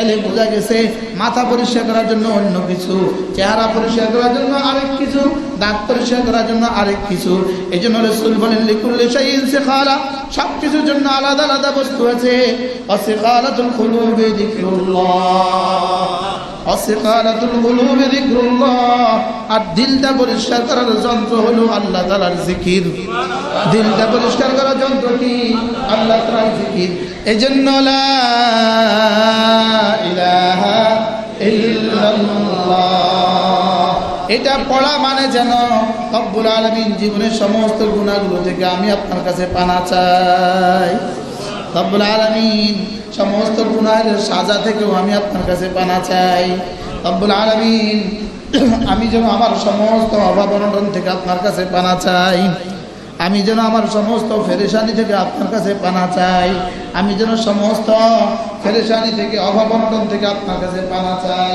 তাহলে বোঝা গেছে, মাথা পরিষ্কার করার জন্য অন্য কিছু, চেহারা পরিষ্কার করার জন্য আরেক কিছু। দাঁত পরিষ্কার করার জন্য আরেক কিছু। এই জন্য রসুল বলেন, লিকুল্লি শাইইন সিখালা সব কিছুর জন্য আলাদা আলাদা বস্তু আছে। অসিকালাতুল কুলুবি যিকরুল্লাহ। অসিকালাতুল কুলুবি যিকরুল্লাহ। আর দিলটা পরিষ্কার করার যন্ত্র হলো আল্লাহ তাআলার জিকির। দিলটা পরিষ্কার করার যন্ত্র কি? আল্লাহ তাআলার জিকির। এজন্য লা ইলাহা ইল্লাল্লাহ। এটা পড়া মানে যেন রব্বুল আলামিন জীবনের সমস্ত গুণাগুলো থেকে আমি আপনার কাছে পানা চাই। রব্বুল আলামিন সমস্ত গুণার সাজা থেকেও আমি আপনার কাছে পানা চাই। রব্বুল আলামিন আমি যেন আমার সমস্ত অভাব অনটন থেকে আপনার কাছে পানা চাই। আমি যেন আমার সমস্ত ফেরেশানি থেকে আপনার কাছে পানা চাই। আমি যেন সমস্ত ফেরেশানি থেকে অভাব অনটন থেকে আপনার কাছে পানা চাই।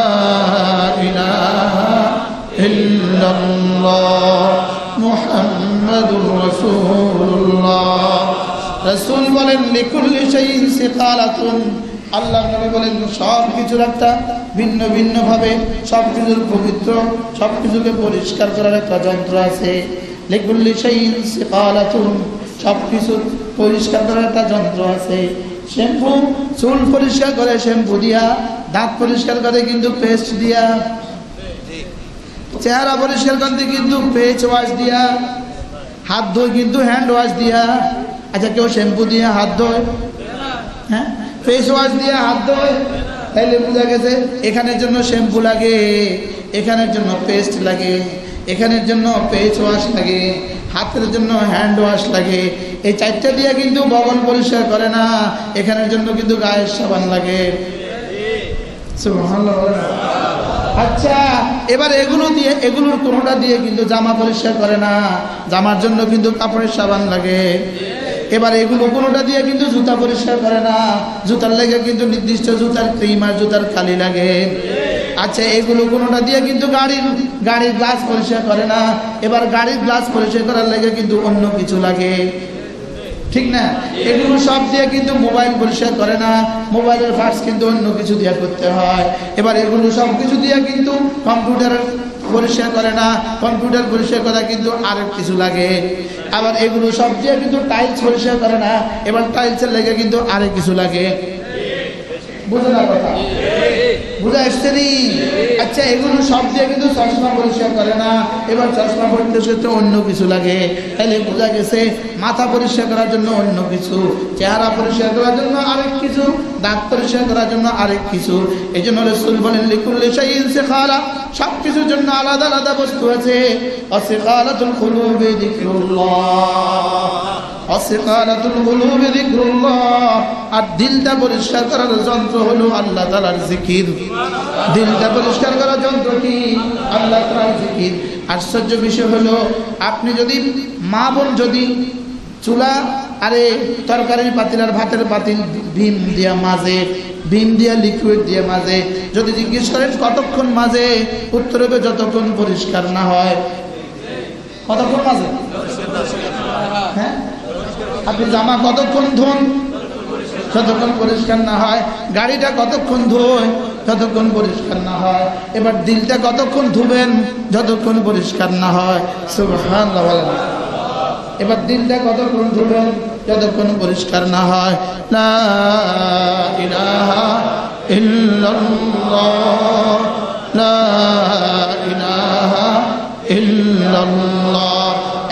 ইল্লাল্লাহ মুহাম্মাদুর রাসূলুল্লাহ। রাসূল বলেন, লিকুল্লি শাইইন সিকালাতুন আল্লাহ নবী বলেন, সব কিছুর একটা ভিন্ন ভিন্ন ভাবে সব কিছুর পবিত্র, সব কিছুকে পরিষ্কার করার একটা যন্ত্র আছে। লিকুল্লি শাইইন সিকালাতুন সব কিছুর পরিষ্কার করার একটা যন্ত্র আছে। শ্যাম্পু, চুল পরিষ্কার করে শ্যাম্পু দিয়া, দাঁত পরিষ্কার করে কিন্তু পেস্ট দিয়া চেহারা পরিষ্কার করতে কিন্তু ফেস ওয়াশ দিয়া, হাত ধোয় কিন্তু হ্যান্ড ওয়াশ দিয়া। আচ্ছা কেউ শ্যাম্পু দিয়ে হাত ধোয় হ্যাঁ? ফেস ওয়াশ দিয়ে হাত ধোয়, তাইলে বোঝা গেছে এখানের জন্য শ্যাম্পু লাগে, এখানের জন্য পেস্ট লাগে, এখানের জন্য ফেস ওয়াশ লাগে, হাতের জন্য হ্যান্ড ওয়াশ লাগে। এই চারটা দিয়ে কিন্তু বগল পরিষ্কার করে না, এখানের জন্য কিন্তু গায়ের সাবান লাগে। বলেন। আচ্ছা এবার এগুলো দিয়ে, এগুলোর কোনোটা দিয়ে কিন্তু জামা পরিষ্কার করে না। জামার জন্য কিন্তু কাপড়ের সাবান লাগে। এবার এগুলো কোনোটা দিয়ে কিন্তু জুতা পরিষ্কার করে না। জুতার লেগে কিন্তু নির্দিষ্ট জুতার ক্রিম আর জুতার খালি লাগে। আচ্ছা এগুলো কোনোটা দিয়ে কিন্তু গাড়ির গাড়ির গ্লাস পরিষ্কার করে না। এবার গাড়ির গ্লাস পরিষ্কার করার লেগে কিন্তু অন্য কিছু লাগে। ঠিক না? এগুলো সব দিয়ে কিন্তু মোবাইল পরিষ্কার করে না। মোবাইলের পার্টস কিন্তু অন্য কিছু দিয়ে করতে হয়। এবার এগুলো সব কিছু দিয়ে কিন্তু কম্পিউটারের পরিষ্কার করে না। কম্পিউটার পরিষ্কার করা কিন্তু আরেক কিছু লাগে। আবার এগুলো সব দিয়ে কিন্তু টাইলস পরিষ্কার করে না। এবার টাইলসের লেগে কিন্তু আরেক কিছু লাগে। না কথা? আচ্ছা এগুলো সব দিয়ে কিন্তু চশমা পরিষ্কার করে না। এবার চশমা পরিষ্কার অন্য কিছু লাগে। তাহলে বোঝা গেছে মাথা পরিষ্কার করার জন্য অন্য কিছু, চেহারা পরিষ্কার করার জন্য আরেক কিছু, দাঁত পরিষ্কার করার জন্য আরেক কিছু। এই জন্য রসুল বলেন, লিকুল্লি শাইইন সিখালা সব কিছুর জন্য আলাদা আলাদা বস্তু আছে। অসিকালাতুল কুলুবি যিকরুল্লাহ। অসিকালাতুল কুলুবি যিকরুল্লাহ। আর দিলটা পরিষ্কার করার যন্ত্র হলো আল্লাহ তাআলার জিকির। দিলটা পরিষ্কার করার যন্ত্র কি? আল্লাহ তাআলার জিকির। আশ্চর্য বিষয় হলো, আপনি যদি, মা বোন যদি চুলা, আরে তরকারির পাতিল আর ভাতের পাতিল ভীম দিয়া মাঝে ভীম দিয়া লিকুইড দিয়ে মাঝে। যদি জিজ্ঞেস করেন কতক্ষণ মাঝে, উত্তর হবে যতক্ষণ পরিষ্কার না হয়। কতক্ষণ মাঝে? হ্যাঁ? আপনি জামা কতক্ষণ ধোন? যতক্ষণ পরিষ্কার না হয়। গাড়িটা কতক্ষণ ধোয়? যতক্ষণ পরিষ্কার না হয়। এবার দিলটা কতক্ষণ ধুবেন? যতক্ষণ পরিষ্কার না হয়। সুবহানাল্লাহ এবার দিলটা কতক্ষণ ধরবেন যতক্ষণ পরিষ্কার না হয়। না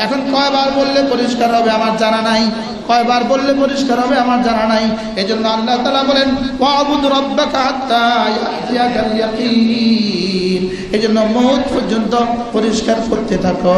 এখন কয়বার বললে পরিষ্কার হবে আমার জানা নাই? কয়বার বললে পরিষ্কার হবে আমার জানা নাই? এই জন্য আল্লাহ তালা বলেন এই জন্য মহৎ পর্যন্ত পরিষ্কার করতে থাকো।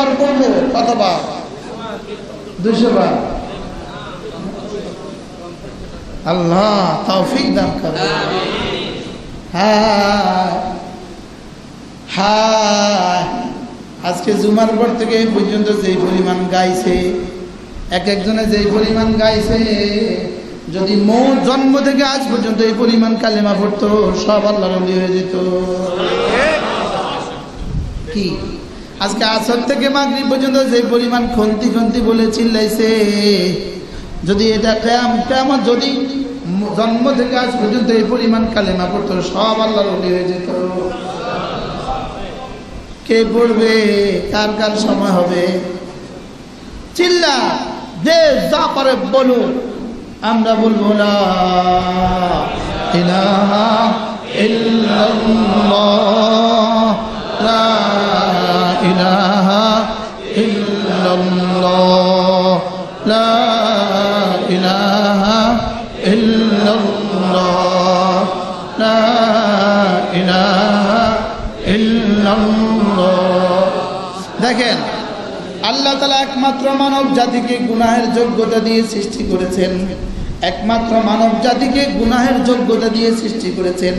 কতবার করব, কতবার? দুশো বার আল্লাহ তৌফিক দান করে। আজকে জুমার পর থেকে এই পর্যন্ত যেই পরিমাণ গাইছে, এক একজনে যেই পরিমাণ গাইছে, যদি মোট জন্ম থেকে আজ পর্যন্ত এই পরিমাণ কালেমা পড়তো, সব আল্লাহ হয়ে যেত। কি? আজকে আসর থেকে মাগরিব পর্যন্ত যে পরিমাণ খন্তি খন্তি বলে চিল্লাইছে, যদি এটা কেম কেমন যদি জন্ম থেকে আজ পর্যন্ত এই পরিমাণ কালেমা পড়তো, সব আল্লাহ রলি হয়ে যেত। কে পড়বে? কার কার সময় হবে? চিল্লা, যে যা পারে বলুন আমরা বলব না ইলাহা ইল্লাল্লাহ লা ইলাহা ইল্লাল্লাহ। লা ইলাহা ইল্লাল্লাহ। লা ইলাহা ইল্লাল্লাহ। দেখেন, আল্লাহ তালা একমাত্র মানব জাতিকে গুনাহের যোগ্যতা দিয়ে সৃষ্টি করেছেন। একমাত্র মানব জাতিকে গুনাহের যোগ্যতা দিয়ে সৃষ্টি করেছেন।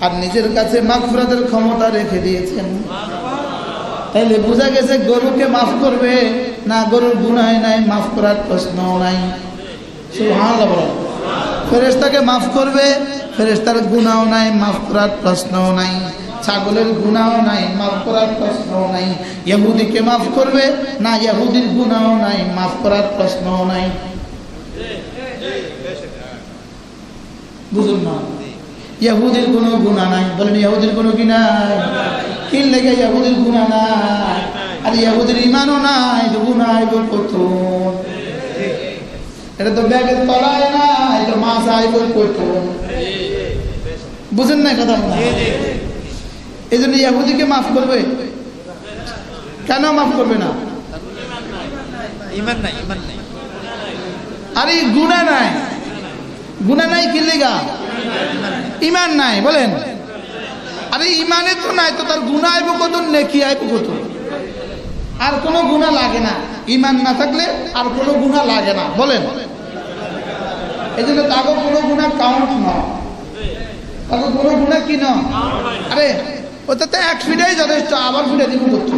আর নিজের কাছে মাফরাতের ক্ষমতা রেখে দিয়েছেন। তাইলে বোঝা গেছে গরুকে মাফ করবে না গরুর গুনায় নাই, মাফ করার প্রশ্ন নাই। ফেরেশতাকে মাফ করবে, ফেরেশতার গুনাও নাই, মাফ করার প্রশ্নও নাই। ছাগলের গুনাও নাই, মাফ করার প্রশ্নও নাই। ইহুদিকে মাফ করবে, না ইহুদির গুনাও নাই, মাফ করার প্রশ্নও নাই। বুঝুন না ইহুদির কোনো গুণা নাই, বলেন ইহুদির কোনো কি নাই? কি লেগে ইহুদির গুণা নাই। আর ইহুদির ইমানও নাই তো গুণা আইব কত এটা তো ব্যাগের তলায় না এটা মাছ আইব কত বুঝেন না কথা এই জন্য ইহুদিকে মাফ করবে? কেন মাফ করবে না? নাই নাই। আরে গুণা নাই। গুণা নাই কি লেগা? ইমান নাই বলেন। আরে ইমানে তো নাই তো তার গুণা আইব কত নেকি আইব কত আর কোনো গুণা লাগে না। ইমান না থাকলে আর কোনো গুণা লাগে না। বলেন। এই জন্য তাকে কোনো গুণা কাউন্ট না তাকে কোনো গুণা কি না আরে ওটাতে এক ফিটাই যথেষ্ট, আবার ফিরে দিব করতো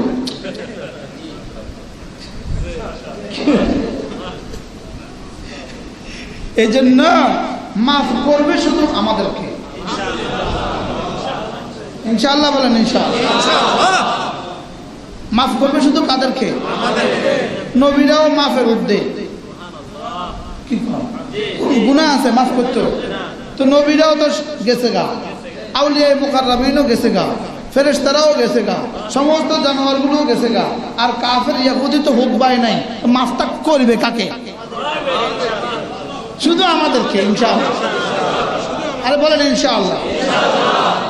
এই জন্য মাফ করবে শুধু আমাদেরকে। ইনশাআল্লাহ বলেন ইনশাআল্লাহ। মাফ করবে শুধু কাদেরকে? নবীরাও মাফের উদ্দে কি গুণা আছে মাফ করতে। তো নবীরাও তো গেছে গা। আউলিয়া মুকাররাবিনও গেছে গা। ফেরেশতারাও গেছে গা। সমস্ত জানোয়ারগুলোও গেছে গা। আর কাফের ইয়াহুদি তো হুকবাই নাই। তো মাফটা করবে কাকে? শুধু আমাদেরকে ইনশাআল্লাহ। আরে বলেন ইনশাআল্লাহ।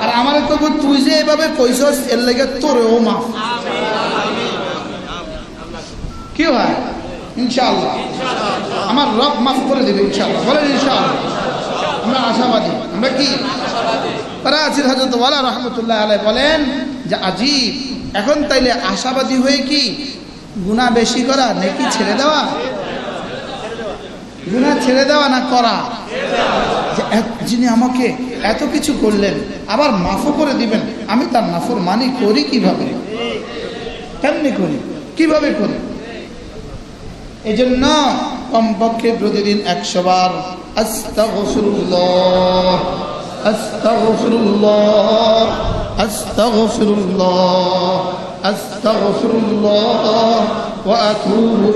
আর আমার তো তুই যে এভাবে কইছস, এর লেগে তোরেও মাফ। কি হয় ইনশাআল্লাহ। আমার রব মাফ করে দেবে ইনশাআল্লাহ। বলেন ইনশাআল্লাহ। আমরা আশাবাদী। আমরা কি? রাজির হজরত ওয়ালা রহমতুল্লাহ আলাই বলেন যে আজিব। এখন তাইলে আশাবাদী হয়ে কি? গুণা বেশি করা, নাকি ছেড়ে দেওয়া? গুণা ছেড়ে দেওয়া না করা? যে যিনি আমাকে এত কিছু করলেন, আবার মাফও করে দিবেন, আমি তার নাফর মানি করি কীভাবে? কেমনি করি? কীভাবে করি? এই জন্য কমপক্ষে প্রতিদিন একশো বার আস্তাগফিরুল্লাহ আস্তাগফিরুল্লাহ আস্তাগফিরুল্লাহ আস্তাগফিরুল্লাহ, ওয়া আতুবু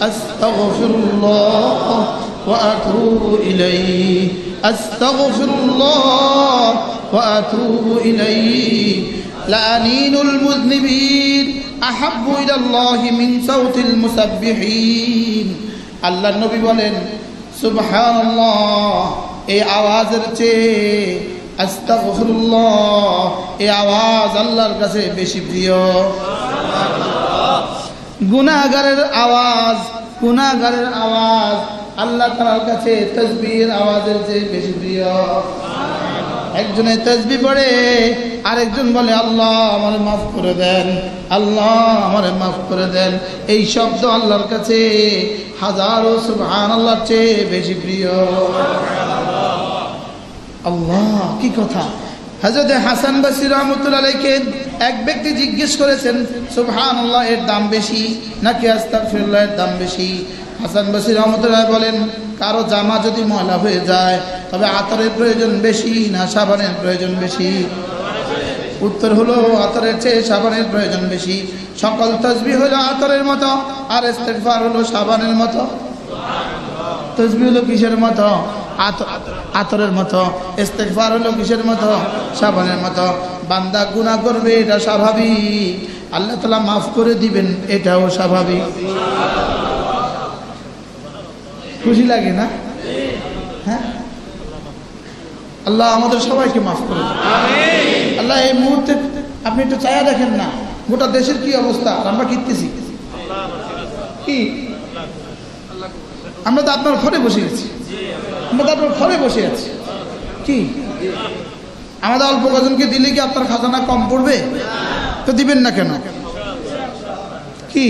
أستغفر الله وأتوب إليه أستغفر الله وأتوب إليه لأنين المذنبين أحب إلى الله من صوت المسبحين আল্লাহ নবী বলেন সুবহানাল্লাহ এই আওয়াজের চেয়ে আস্তাগফিরুল্লাহ এই আওয়াজ আল্লাহর কাছে বেশি প্রিয় গুনাহগারের আওয়াজ গুনাগারের আওয়াজ। আল্লাহ তাআলার কাছে তসবির আওয়াজের চেয়ে বেশি প্রিয়। একজনে তসবি পড়ে, আরেকজন বলে, আল্লাহ আমার মাফ করে দেন, আল্লাহ আমার মাফ করে দেন। এই শব্দ আল্লাহর কাছে হাজারো সুবহান আল্লাহর চেয়ে বেশি প্রিয়। আল্লাহ, কি কথা? হজরত হাসান বাসির রহমতুল্লাহ আলাইকে এক ব্যক্তি জিজ্ঞেস করেছেন সুবহান আল্লাহ এর দাম বেশি? নাকি আস্তাগফিরুল্লাহ, এর দাম বেশি? হাসান বাসির রহমতুল্লাহ বলেন, কারও জামা যদি ময়লা হয়ে যায়, তবে আতরের প্রয়োজন বেশি না সাবানের প্রয়োজন বেশি? উত্তর হলো, আতরের চেয়ে সাবানের প্রয়োজন বেশি। সকল তসবি হলো আতরের মতো, আর ইস্তেগফার হলো সাবানের মতো। তসবি হলো কিসের মতো? আতরের মতো, ইস্তেগফার হলো কিসের মতো? সাবানের মতো। বান্দা গুনাহ করবে, এটা স্বাভাবিক। আল্লাহ তালা মাফ করে দিবেন, এটাও স্বাভাবিক। খুশি লাগে না? হ্যাঁ? আল্লাহ আমাদের সবাইকে মাফ করে। আল্লাহ এই মুহূর্তে আপনি একটু চায়া দেখেন না, গোটা দেশের কি অবস্থা? আমরা কিনতেছি কি? আমরা তো আপনার ঘরে বসে আছি আমরা তারপর ঘরে বসে আছি। কি? আমাদের অল্প কজনকে দিলে কি আপনার খাজানা কম পড়বে? তো দিবেন না কেন? কি?